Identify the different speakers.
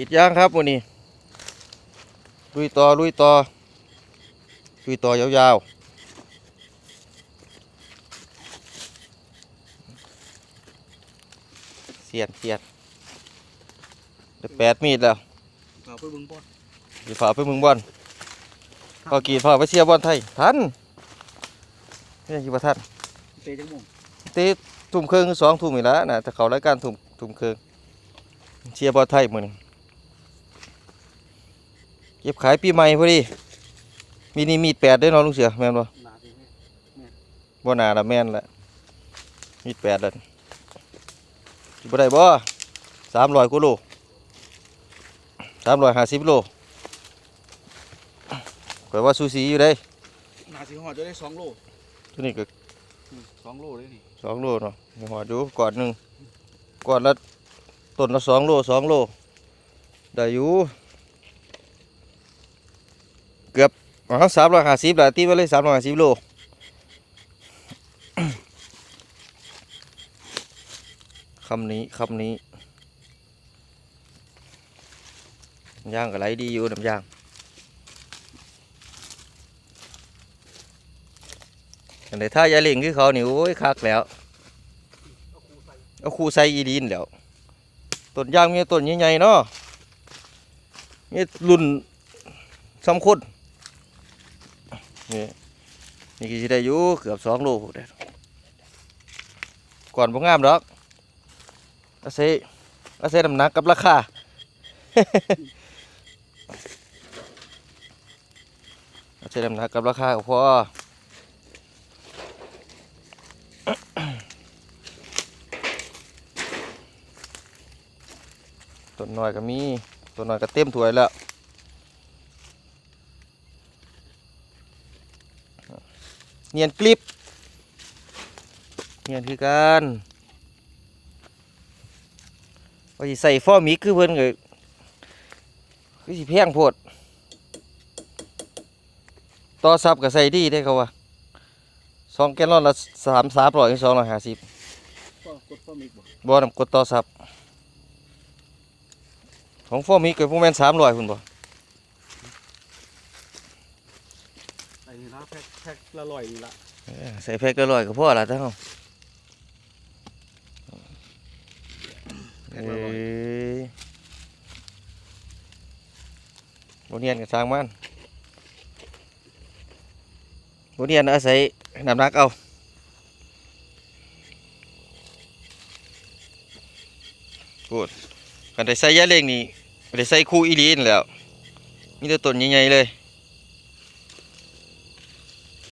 Speaker 1: กรีดยางครับวันนี้ลุยต่อลุยต่อลุยต่อยาวๆ เสียนเสียนได้แปดมีดแล้ว
Speaker 2: เอาไปเบิ่งก่อน
Speaker 1: สีฝาไปเมึงบอลพอกรีดพอไปเชียร์บอลไทยทันไม่ยังคิดว่าทัน
Speaker 2: เตะจังม่วง
Speaker 1: ตีทุ่มครึ่งสองทุ่มอีกแล้วนะแต่เขารายการทุ่มทุ่มครึ่งเชียร์บอลไทยมือนี้เก็บขายปีใหม่พอดีมีนี่มีดแปดด้วยเนาะลุงเสือแม่นบ่
Speaker 2: หนาสิแม่
Speaker 1: บ่นาละแม่นละมีดแปดแล้วสิบ่ได้บ่สามร้อยกิโลสามร้อยห้าสิบโลข่อยว่าซูซีอยู่ได้
Speaker 2: หนาสิหอดจะได้สองโล
Speaker 1: ตัวนี้ก็
Speaker 2: อืมสองโลเลยนี่
Speaker 1: สองโลเนาะมีหอดอยู่ก่อนหนึ่งก่อนละต้นละสองโลสองโลได้อยู่เกือบอ๋อสามร้อยห้าสิบละตีไปเลยสามร้อยห้าสิบโลคำนี้คำนี้ย่างกับไรดีอยู่น้ำย่างอันไหนถ้ายาเล่งคือเขานี่โอ้ยคักแล้วเอาคูใส่อีดีนแล้วต้นยางมีต้นใหญ่ๆเนาะมีรุ่นสำคุด นี่นี่ก็สิได้อยู่เกือบสองโลพู้นเด้ก่อนบ่งามดอกอาศัยอาศัยน้ำหนักกับราคา อาศัยน้ำหนักกับราคาก็พอต้นน้อยก็มีต้นน้อยก็เต็มถ้วยแล้ว เนียนกลิบเนียนคือกันว่าสิใส่ฟอมิกคือเพิ่นก็คือสิแพงโพดต่อซับก็ใส่ดีได้เขาว่าสองแกลลอนละสามสามร้อยสองร้อยห้าสิบ
Speaker 2: ก็กดป้อมิกบ่
Speaker 1: นำกดต่อซับของฟอมิกก็พวกแม่นสามร้อยคุณบ่
Speaker 2: ไอ้ นี่ละแพ็คแพ็คละร้อยนี่ละ
Speaker 1: เออใส่แพ็คละร้อยก็พอละเท่า
Speaker 2: แพ็
Speaker 1: เอ้
Speaker 2: คละร้อย
Speaker 1: ยบ่เนียนก็สร้างมันบ่เนียนอาศัยน้ำหนักเอาพูดกันได้ใส่ยาเล่งนี่ได้ใส่คู่อีหลีนแหล้วมีแต่ต้นใหญ่ๆเลย